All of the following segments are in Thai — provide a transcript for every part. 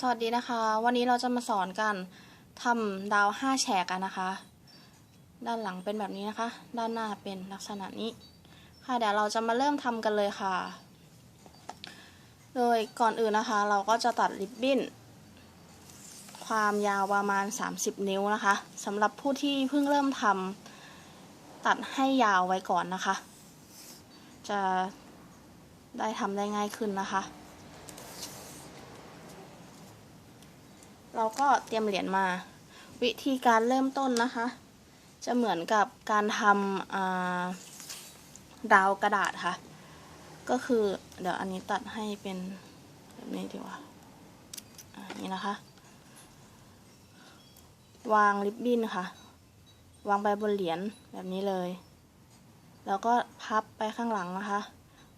สวัสดีนะคะ วันนี้เราจะมาสอนกันทำดาวห้าแฉกกันนะคะ ด้านหลังเป็นแบบนี้นะคะ ด้านหน้าเป็นลักษณะนี้ ค่ะเดี๋ยวเราจะมาเริ่มทำกันเลยค่ะ โดยก่อนอื่นนะคะ เราก็จะตัดริบบิ้นความยาวประมาณ 30 นิ้วนะคะสำหรับผู้ที่เพิ่งเริ่มทำตัดให้ยาวไว้ก่อนนะคะ จะได้ทำได้ง่ายขึ้นนะคะ เราก็เตรียมเหรียญมา วิธีการเริ่มต้นนะคะ จะเหมือนกับการทำดาวกระดาษค่ะ ก็คือเดี๋ยวอันนี้ตัดให้เป็นแบบนี้ดีกว่าอ่านี่นะคะ วางริบบิ้นค่ะ วางไปบนเหรียญแบบนี้เลย แล้วก็พับไปข้างหลังนะคะ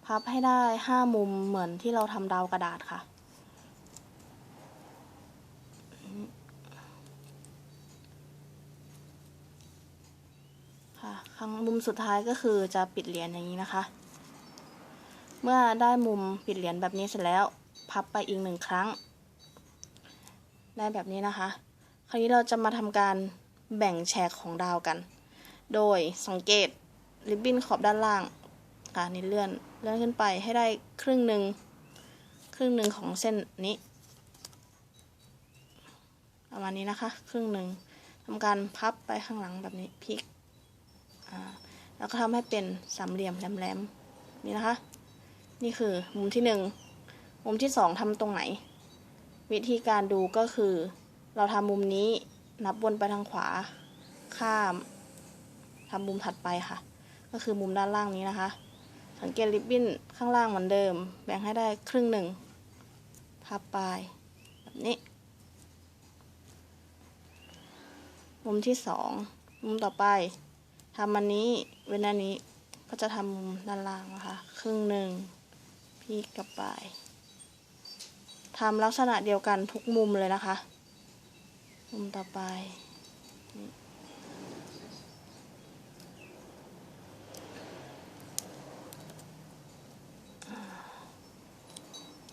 พับให้ได้ห้ามุมเหมือนที่เราทำดาวกระดาษค่ะ ค่ะข้างมุมสุดท้ายก็คือจะปิดเหรียญอย่างนี้นะคะ เมื่อได้มุมปิดเหรียญแบบนี้เสร็จแล้ว พับไปอีกหนึ่งครั้ง ได้แบบนี้นะคะ คราวนี้เราจะมาทำการแบ่งแฉกของดาวกัน โดยสังเกตริบบิ้นขอบด้านล่างค่ะนี่เลื่อนเลื่อนขึ้นไปให้ได้ครึ่งหนึ่งครึ่งหนึ่งของเส้นนี้ประมาณนี้นะคะ ครึ่งหนึ่งทำการพับไปข้างหลังแบบนี้พลิก แล้วก็ทำให้เป็นสามเหลี่ยมแหลมๆนี่นะคะ นี่คือมุมที่หนึ่งมุมที่สองทำตรงไหน วิธีการดูก็คือ เราทำมุมนี้นับวนไปทางขวา ข้ามทำมุมถัดไปค่ะ ก็คือมุมด้านล่างนี้นะคะ สังเกตริบบิ้นข้างล่างเหมือนเดิม แบ่งให้ได้ครึ่งหนึ่งพับไปแบบนี้มุมที่สองมุมต่อไป ทำอันนี้เว้นอันนี้ก็จะทำมุมด้านล่างนะคะ ครึ่งหนึ่งพลิกกับไปทำลักษณะเดียวกันทุกมุมเลยนะคะ มุมต่อไป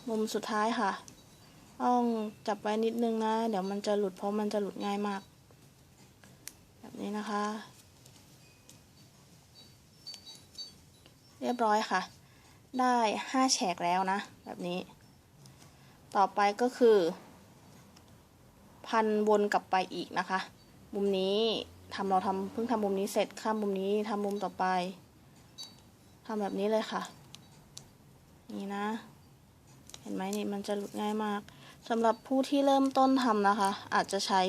มุมสุดท้ายค่ะ ต้องจับไว้นิดนึงนะ เดี๋ยวมันจะหลุดเพราะมันจะหลุดง่ายมาก แบบนี้นะคะ รียบร้อยค่ะ ได้ห้าแฉกแล้วนะ แบบนี้ ต่อไปก็คือ พันวนกลับไปอีกนะคะ มุมนี้ทำเราทำเพิ่งทำมุมนี้เสร็จข้ามมุมนี้ทำมุมต่อไปทำแบบนี้เลยค่ะ นี่นะ เห็นไหมนี่มันจะหลุดง่ายมากสำหรับผู้ที่เริ่มต้นทำนะคะ อาจจะใช้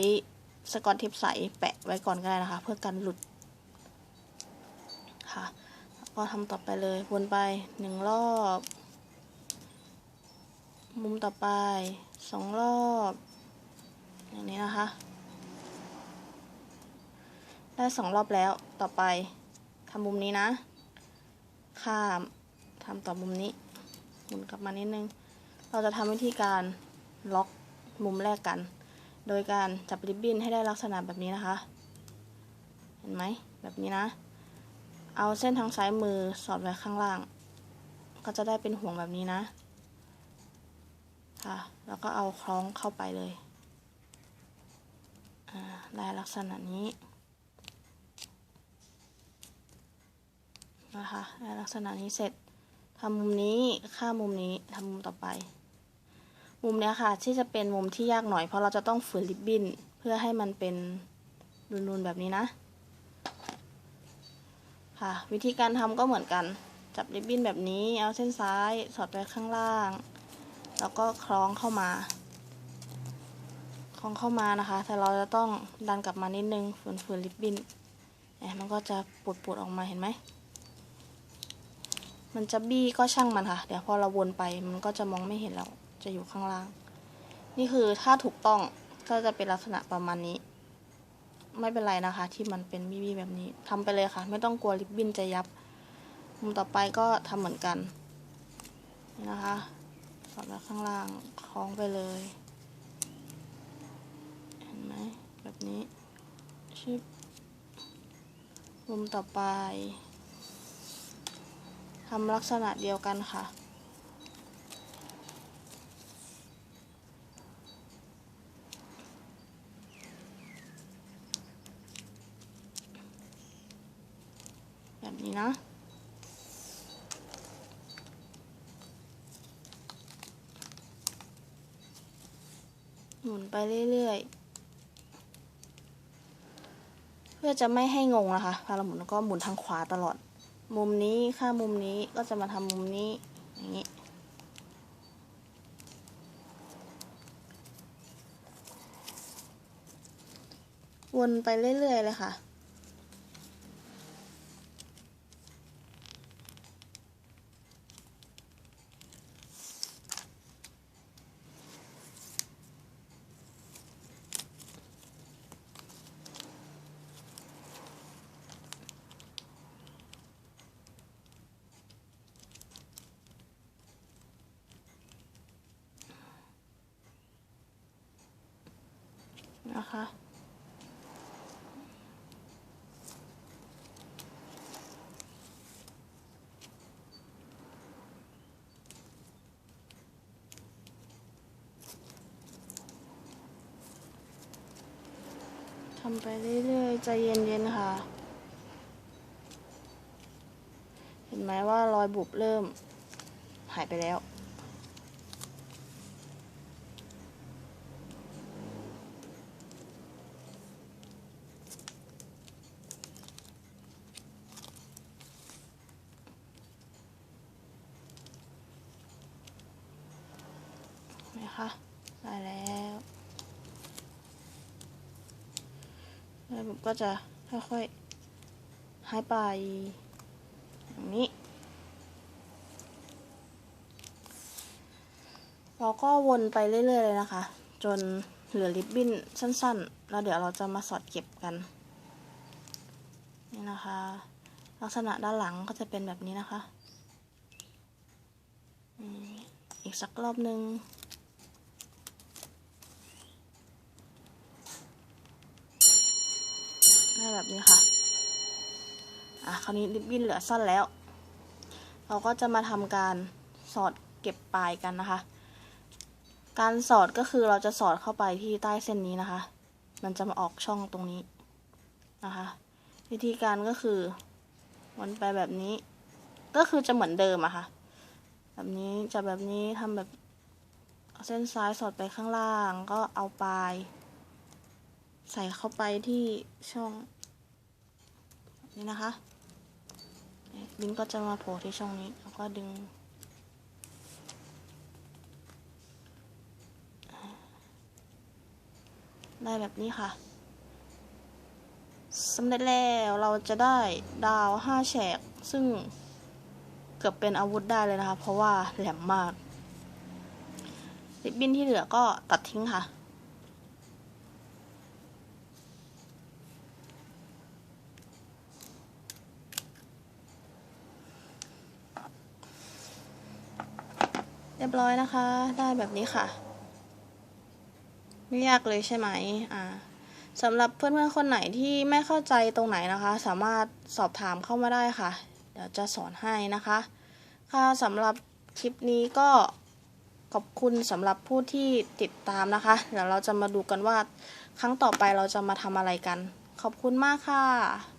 สกอตเทปใสแปะไว้ก่อนก็ได้นะคะ เพื่อกันหลุด ก็ทำต่อไปเลย วนไปหนึ่งรอบ มุมต่อไปสองรอบ อย่างนี้นะคะ ได้สองรอบแล้วต่อไปทำมุมนี้นะ ข้ามทำต่อมุมนี้หมุนกลับมานิดนึง เราจะทำวิธีการล็อกมุมแรกกัน โดยการจับริบบิ้นให้ได้ลักษณะแบบนี้นะคะ เห็นไหมแบบนี้นะ เอาเส้นทางซ้ายมือสอดไว้ข้างล่าง ก็จะได้เป็นห่วงแบบนี้นะ ค่ะ แล้วก็เอาคล้องเข้าไปเลย ได้ลักษณะนี้ นะคะ ได้ลักษณะนี้เสร็จทำมุมนี้ข้ามมุมนี้ทำมุมต่อไป มุมเนี้ยค่ะ ที่จะเป็นมุมที่ยากหน่อยเพราะเราจะต้องฝืนริบบิ้น เพื่อให้มันเป็นนูนๆแบบนี้นะ ค่ะ วิธีการทำก็เหมือนกัน จับริบบิ้นแบบนี้ เอาเส้นซ้าย สอดไว้ข้างล่าง แล้วก็คล้องเข้ามา คล้องเข้ามานะคะ แต่เราจะต้องดันกลับมานิดนึง ฝืนๆริบบิ้นเนี่ยมันก็จะปวดๆออกมาเห็นไหม มันจะบี้ก็ช่างมันค่ะ เดี๋ยวพอเราวนไปมันก็จะมองไม่เห็นแล้ว จะอยู่ข้างล่าง นี่คือถ้าถูกต้องก็จะเป็นลักษณะประมาณนี้ ไม่เป็นไรนะคะ ที่มันเป็นบี้ๆแบบนี้ทำไปเลยค่ะ ไม่ต้องกลัวริบบิ้นจะยับ มุมต่อไปก็ทำเหมือนกันนี่นะคะสอดไว้ข้างล่างคล้องไปเลย เห็นไหมแบบนี้ชิบมุมต่อไปทำลักษณะเดียวกันค่ะ แบบนี้นะหมุนไปเรื่อยๆ เพื่อจะไม่ให้งงนะคะพอเราหมุนก็หมุนทางขวาตลอด มุมนี้ค่ามุมนี้ก็จะมาทำมุมนี้อย่างนี้ วนไปเรื่อยๆเลยค่ะ นะคะ ทำไปเรื่อยๆ ใจเย็นๆ ค่ะ เห็นไหมว่ารอยบุบเริ่มหายไปแล้ว นะคะ ได้แล้วแล้วผมก็จะค่อยๆหายไปอย่างนี้ เราก็วนไปเรื่อย ๆ เลยนะคะ จนเหลือริบบิ้นสั้น ๆ แล้วเดี๋ยวเราจะมาสอดเก็บกัน นี่นะคะ ลักษณะด้านหลังก็จะเป็นแบบนี้นะคะอีกสักรอบนึง ได้แบบนี้ค่ะ อะคราวนี้ริบบิ้นเหลือสั้นแล้ว เราก็จะมาทำการสอดเก็บปลายกันนะคะ การสอดก็คือเราจะสอดเข้าไปที่ใต้เส้นนี้นะคะ มันจะมาออกช่องตรงนี้นะคะ วิธีการก็คือวนไปแบบนี้ ก็คือจะเหมือนเดิมอะค่ะ แบบนี้จะแบบนี้ทำแบบเอาเส้นซ้ายสอดไปข้างล่าง ก็เอาปลาย ใส่เข้าไปที่ช่องนี้นะคะ ลิงก์ก็จะมาโผล่ที่ช่องนี้ แล้วก็ดึง ได้แบบนี้ค่ะสำเร็จแล้วเราจะได้ดาวห้าแฉก ซึ่งเกือบเป็นอาวุธได้เลยนะคะ เพราะว่าแหลมมาก ริบบิ้นที่เหลือก็ตัดทิ้งค่ะ รียบร้อยนะคะ ได้แบบนี้ค่ะ ไม่ยากเลยใช่ไหมอ่าสำหรับเพื่อนๆคนไหนที่ไม่เข้าใจตรงไหนนะคะ สามารถสอบถามเข้ามาได้ค่ะ เดี๋ยวจะสอนให้นะคะ ค่ะสำหรับคลิปนี้ก็ขอบคุณสำหรับผู้ที่ติดตามนะคะ เดี๋ยวเราจะมาดูกันว่าครั้งต่อไปเราจะมาทำอะไรกัน ขอบคุณมากค่ะ